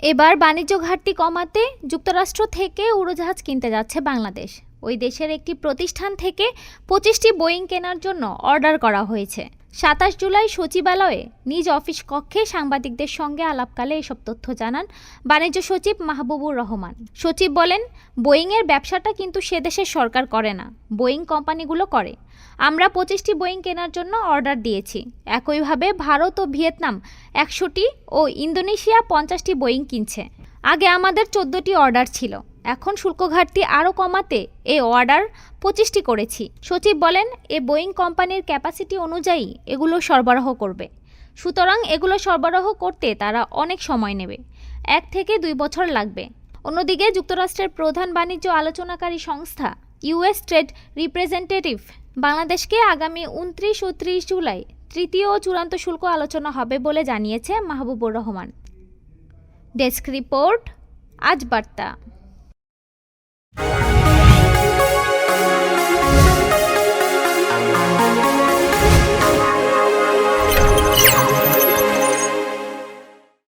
এবার বাণিজ্য ঘাটতি কমাতে যুক্তরাষ্ট্র থেকে উড়োজাহাজ কিনতে যাচ্ছে বাংলাদেশ। ওই দেশের একটি প্রতিষ্ঠান থেকে পঁচিশটি বোয়িং কেনার জন্য অর্ডার করা হয়েছে। সাতাশ জুলাই সচিবালয়ে নিজ অফিস কক্ষে সাংবাদিকদের সঙ্গে আলাপকালে এসব তথ্য জানান বাণিজ্য সচিব মাহবুবুর রহমান। সচিব বলেন, বোয়িংয়ের ব্যবসাটা কিন্তু সে দেশের সরকার করে না, বোয়িং কোম্পানিগুলো করে। আমরা পঁচিশটি বোয়িং কেনার জন্য অর্ডার দিয়েছি। একইভাবে ভারত ও ভিয়েতনাম একশোটি ও ইন্দোনেশিয়া পঞ্চাশটি বোয়িং কিনছে। আগে আমাদের চোদ্দোটি অর্ডার ছিল। এখন শুল্ক ঘাটতি আরও কমাতে এ অর্ডার পঁচিশটি করেছি। সচিব বলেন, এ বোয়িং কোম্পানির ক্যাপাসিটি অনুযায়ী এগুলো সরবরাহ করবে। সুতরাং এগুলো সরবরাহ করতে তারা অনেক সময় নেবে। এক থেকে দুই বছর লাগবে। অন্যদিকে যুক্তরাষ্ট্রের প্রধান বাণিজ্য আলোচনাকারী সংস্থা ইউএস ট্রেড রিপ্রেজেন্টেটিভ বাংলাদেশকে আগামী উনত্রিশ ও ত্রিশ জুলাই তৃতীয় ও চূড়ান্ত শুল্ক আলোচনা হবে বলে জানিয়েছে মাহবুবুর রহমান। ডেস্ক রিপোর্ট, আজ বার্তা।